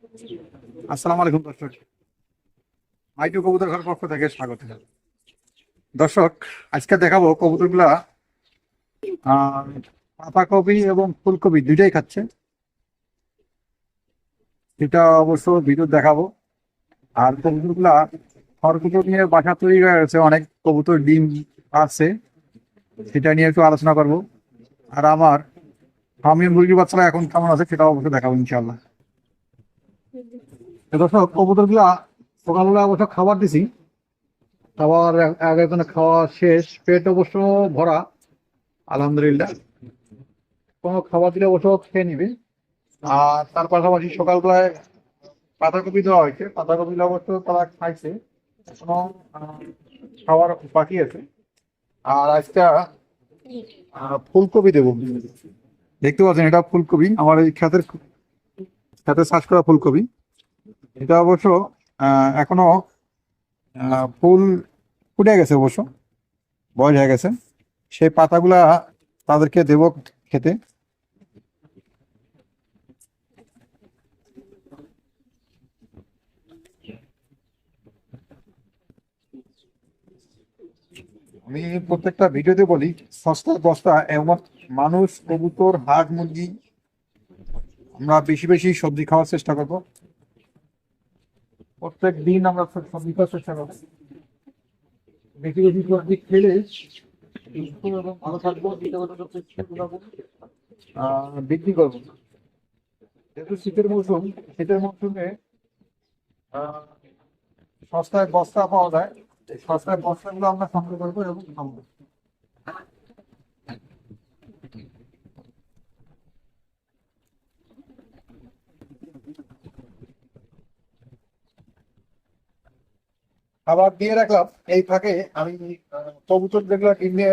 আসসালামু আলাইকুম, দর্শক। মাইটু কবুতর ঘর পক্ষ থেকে স্বাগত। দর্শক, আজকে দেখাবো কবুতরগুলা পাতাকপি এবং ফুলকপি দুইটাই খাচ্ছে। এটা অবশ্য ভিডিও দেখাবো। আর কবুতরগুলা খড়কুটো নিয়ে বাসা তৈরি হয়ে গেছে, অনেক কবুতর ডিম আছে, সেটা নিয়ে একটু আলোচনা করব। আর আমার ফার্মি মুরগির বাচ্চারা এখন কেমন আছে সেটা অবশ্যই দেখাবো ইনশাল্লাহ দর্শক সকালবেলা অবশ্য খাবার দিছি। খাবার আগে কোনো খাওয়া শেষ পেট অবশ্য ভরা আলহামদুলিল্লাহ। কোনো খাবার দিলে অবশ্য খেয়ে নিবে। আর তার পাশাপাশি সকালবেলায় পাতাকপি দেওয়া হয়েছে। পাতাকপি অবশ্য তারা খাইছে। আহ, খাওয়ার বাকি আছে। আর আজকে ফুলকপি দেবো। দেখতে পাচ্ছেন এটা ফুলকপি। আমার এই ক্ষেতের ক্ষেতে চাষ করা ফুলকপি। এটা অবশ্য এখনও ফুল ফুটে গেছে অবশ্য, বয়স হয়ে গেছে। সেই পাতাগুলা তাদেরকে দেব খেতে। আমি প্রত্যেকটা ভিডিওতে বলি সস্তা বস্তা এমন মানুষ, কবুতর, হাঁস, মুরগি, আমরা বেশি বেশি সবজি খাওয়ার চেষ্টা করব। প্রত্যেক দিন আমরা খাওয়ার চেষ্টা করব বেশি সবজি খেলে ভালো থাকব বৃদ্ধি করব। যেহেতু শীতের মৌসুম, শীতের মৌসুমে সস্তায় বস্তা পাওয়া যায়। সস্তায় বস্তাগুলো আমরা সংগ্রহ করব এবং খাব। খাবার দিয়ে রাখলাম। এই ফাঁকে আমি কবুতর যেগুলো কিনে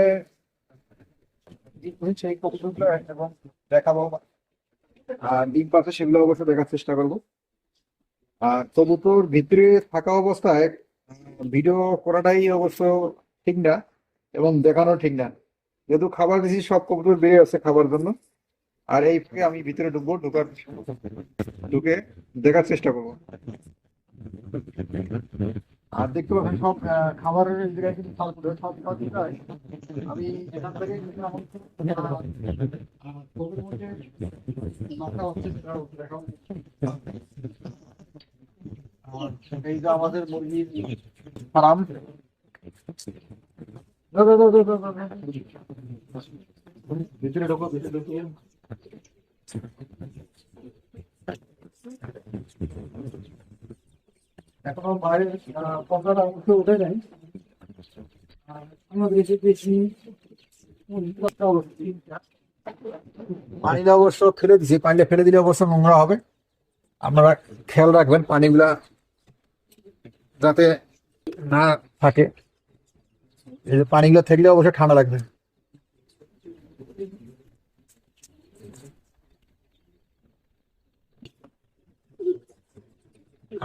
সেই কবুতরগুলো এবং দেখাবো। আর ডিম পাশে সেগুলো অবশ্য দেখার চেষ্টা করব। আর কবুতর ভিতরে থাকা অবস্থায় ভিডিও করাটাই অবশ্য ঠিক না এবং দেখানো ঠিক না। যেহেতু খাবার দিছি, সব কবুতর বেড়ে আছে খাবার জন্য। আর এই ফাঁকে আমি ভিতরে ঢুকবো, ঢুকার ঢুকে দেখার চেষ্টা করব। আর দেখতে পাবেন সব খাবারের জায়গায় কিন্তু ফাল ফুটে সব খাওয়া দিতে হয় আমি এখান থেকে এই যে আমাদের মুরগির ফার্ম। ভিতরে ঢোকো ভিতরে ঢোকো। এখনও বাইরে অবশ্য উঠে নাই আর আমাদের এসে পেয়েছি পানিটা অবশ্য ফেলে দিছি পানিটা ফেলে দিলে অবশ্য নোংরা হবে। আপনারা খেয়াল রাখবেন, পানিগুলা যাতে না থাকে। পানিগুলো থাকলে অবশ্যই ঠান্ডা লাগবে।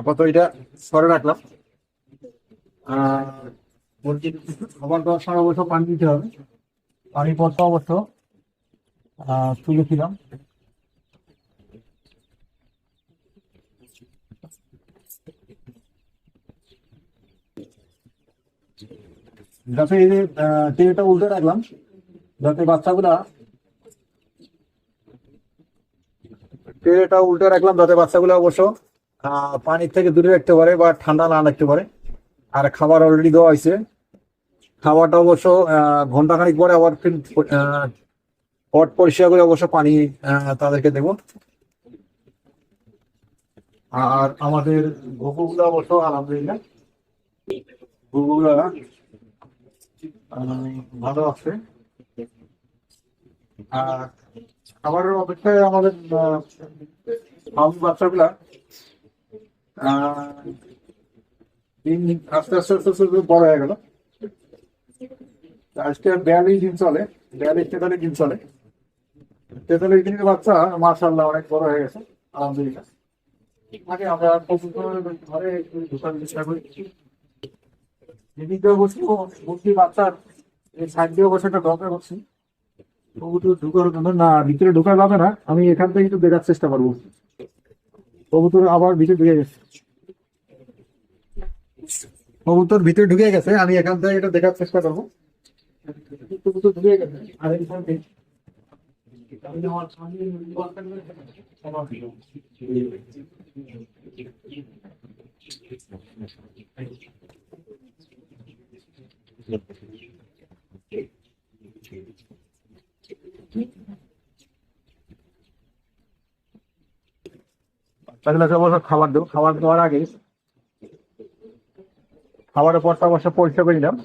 আপাতত এটা সরে রাখলাম। আর মুরগির খাবার দেওয়ার সময় অবশ্য পানি দিতে হবে। পানি পরটা অবশ্য। তুলেছিলাম যাতে এই যে তেলটা উল্টে রাখলাম, যাতে বাচ্চাগুলা তেলটা উল্টে রাখলাম, যাতে বাচ্চাগুলো অবশ্য পানির থেকে দূরে রাখতে পারে বা ঠান্ডা না রাখতে পারে। আর খাবার অলরেডি দেওয়া হয়েছে। খাবারটা অবশ্য ঘন্টাখানিক পরে আবার ফির পট পরিষ্কার করে অবশ্য পানি তাদেরকে দেব। আর আমাদের ঘুঘুগুলো অবশ্য আলহামদুলিল্লাহ। ঘুঘুগুলো ভালো আছে। আর খাবারের অপেক্ষায় আমাদের বাচ্চাগুলা দিন আস্তে আস্তে আস্তে আস্তে বড় হয়ে গেল। আজকে বিয়াল্লিশ দিন চলে বিয়াল্লিশ তেতাল্লিশ দিন চলে। তেতাল্লিশ দিনের বাচ্চা মার্শাল্লাহ অনেক বড় হয়ে গেছে আলহামদুলিল্লাহ। আগে আমরা ঘরে একটু ঢোকার চেষ্টা করি বাচ্চার এই সাইড বসে একটা দরকার করছি ঢুকার না ভিতরে ঢোকা যাবে না আমি এখান থেকে একটু দেখার চেষ্টা করব। কবুতর আবার ভিতরে ঢুকে গেছে। কবুতর ভিতরে ঢুকে গেছে, আমি এখান থেকে এটা দেখার চেষ্টা করব। কবুতর ঢুকে গেছে। আর থেকে অবশ্য খাবার দেবো। খাবার দেওয়ার আগে খাবারের পরটা অবশ্য পরিষ্কার করে নিলাম।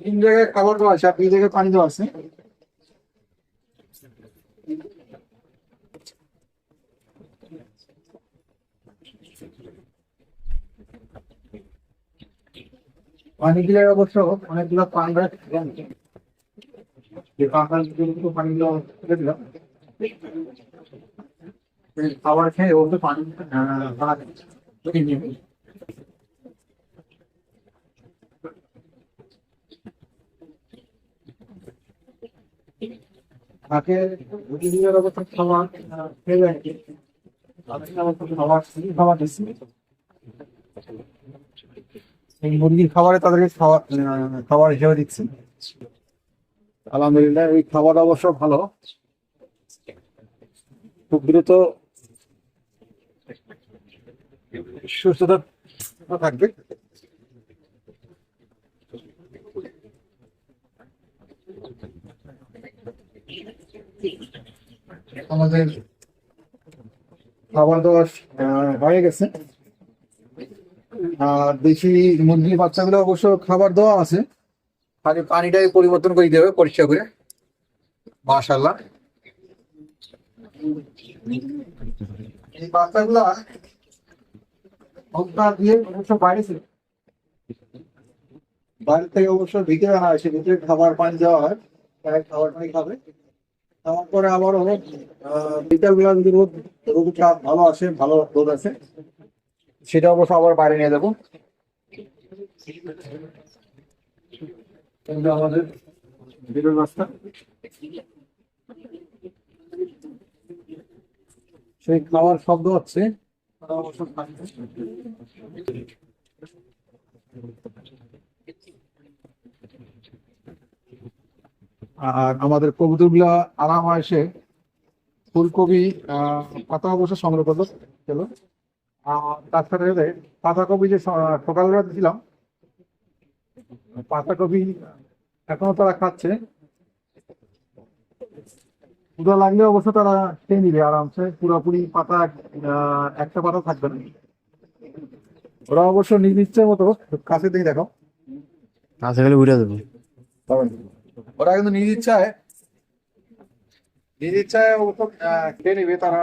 তিন জায়গায় খাবার দেওয়া আছে, আর দুই জায়গায় পানি দেওয়া আছে। পানিগুলোর অবশ্য অনেকগুলো পান্ডা পানিগুলো খাবার খেয়ে ওর তো পানি তাকে অবস্থা আহ, খেয়ে আমি অবশ্য খাবার খাবার দিচ্ছি মুরগির খাবারে তাদেরকে খাবার খাবার হিসেবে দিচ্ছি। আলহামদুলিল্লাহ, এই খাবার অবশ্য ভালো। খুব দ্রুত সুস্থতা থাকবে। আমাদের খাবার দাবার হয়ে গেছে। আর দেশি মুরগির বাচ্চাগুলো অবশ্য খাবার দেওয়া আছে। খালি পানিটাই পরিবর্তন করে দেবে পরিষ্কার করে। মাশাল্লাহ এই বাচ্চাগুলা ঘণ্টা দিয়ে অবশ্য বাইরে ছিল বাইরে থেকে অবশ্য ভিতরে আনা হয়েছে ভিতরে খাবার পানি দেওয়া হয় তাই খাবার পানি খাবে। খাওয়ার পরে আবারও আহ, বিকাল যদি রোদ রোদটা ভালো আসে ভালো রোদ আছে সেটা অবশ্য আবার বাইরে নিয়ে যাব। আমাদের রাস্তা। সেই খাওয়ার শব্দ হচ্ছে। আর আমাদের কবুতরগুলা আরাম এসে ফুলকপি আহ, পাতা অবশ্য সংগ্রহ করল। চলো তার সাথে সাথে পাতাকপি যে সকালবেলা দিয়েছিলাম পাতাকপি এখনও তারা খাচ্ছে। ক্ষুধা লাগলে অবশ্য তারা খেয়ে নিবে আরামসে পুরোপুরি পাতা একটা পাতা থাকবে না। ওরা অবশ্য নিজ ইচ্ছের মতো কাছে দিয়ে দেখো। কাছে গেলে উঠে দেবো। ওরা কিন্তু নিজ ইচ্ছায় নিজ ইচ্ছায় অবশ্য খেয়ে নিবে তারা।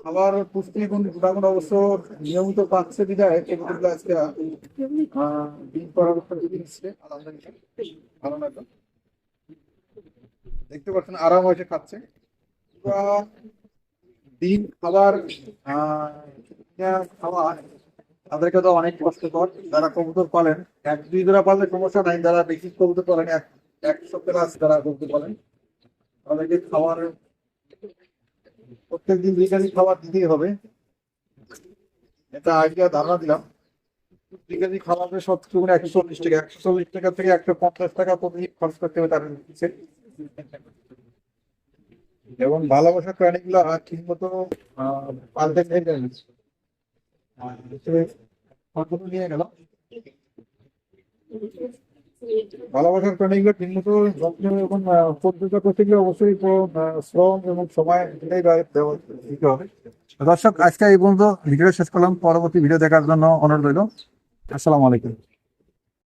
খাবার পুষ্টি এখন গুণাগুণ অবশ্য নিয়মিত পাচ্ছে বিদায় এগুলো আজকে ডিম করার ভালো লাগল দেখতে পাচ্ছেন আরাম হয়েছে খাচ্ছে। ডিম খাবার আহ, তাদেরকে তো অনেক কষ্টকর। যারা কবুতর পালেন এক দুই জোড়া পাললে সমস্যা নাই যারা বেশি কবুতর পালেন এক একশো প্লাস যারা কবুতর পালেন তাদেরকে খাবার প্রত্যেকদিন দুই কেজি খাবার দিতেই হবে। এটা আইডিয়া ধারণা দিলাম। কেজি খাবারের সত্তর গুণ একশো চল্লিশ টাকা, একশো চল্লিশ টাকা থেকে একশো পঞ্চাশ টাকা প্রতিদিন খরচ করতে হবে তার পিছে। এবং ভালোবাসা প্রাণীগুলো ঠিক মতো পাল্টে নিয়ে গেল নিয়ে গেল। ভালোবাসার প্রাণীগুলো ঠিক মতো যত্ন এবং পরিচর্যা করতে গেলে অবশ্যই শ্রম এবং সময় এটাই দিতে হবে। দর্শক, আজকে এই পর্যন্ত ভিডিও শেষ করলাম। পরবর্তী ভিডিও দেখার জন্য অনুরোধ রইল। আসসালামু আলাইকুম।